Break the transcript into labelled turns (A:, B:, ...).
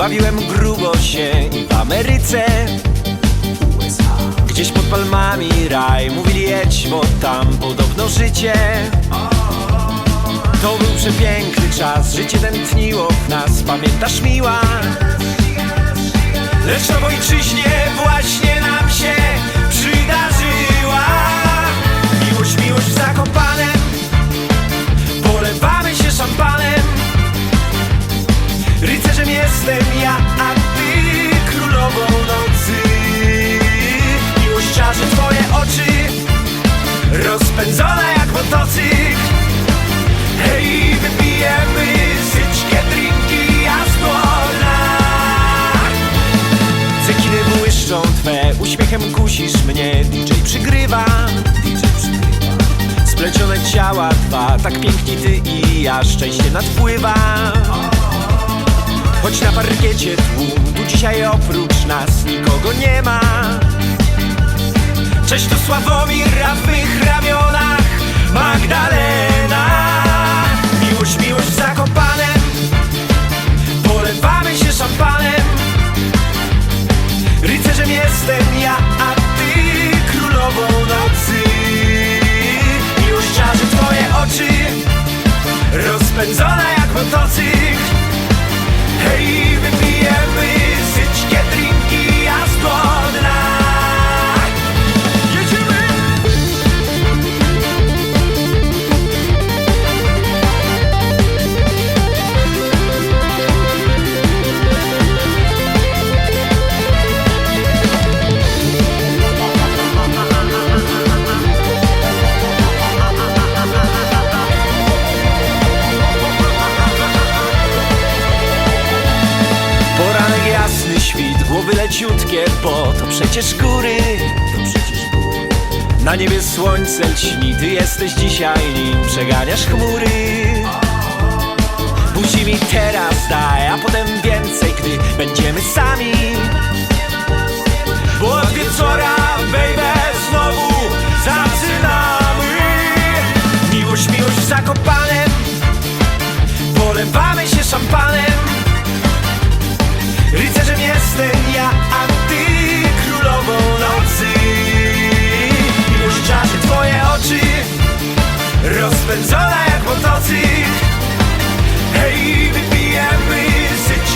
A: bawiłem grubo się w Ameryce. Gdzieś pod palmami raj, mówili jedź, bo tam podobno życie. To był przepiękny czas, życie tętniło w nas, pamiętasz miła? Lecz na ojczyźnie właśnie Cekiny błyszczą twe, uśmiechem kusisz mnie. DJ przygrywa Splecione ciała dwa, tak piękni ty i ja. Szczęście nadpływa. Choć na parkiecie tłum, tu dzisiaj oprócz nas nikogo nie ma. Cześć to Sławomir, a w głowy leciutkie, bo to przecież góry. Na niebie słońce lśni, ty jesteś dzisiaj nim przeganiasz chmury. Buzi mi teraz daj, a potem więcej, gdy będziemy sami. Bo od wieczora, baby, Fantastik Hey, wie wir, wir sind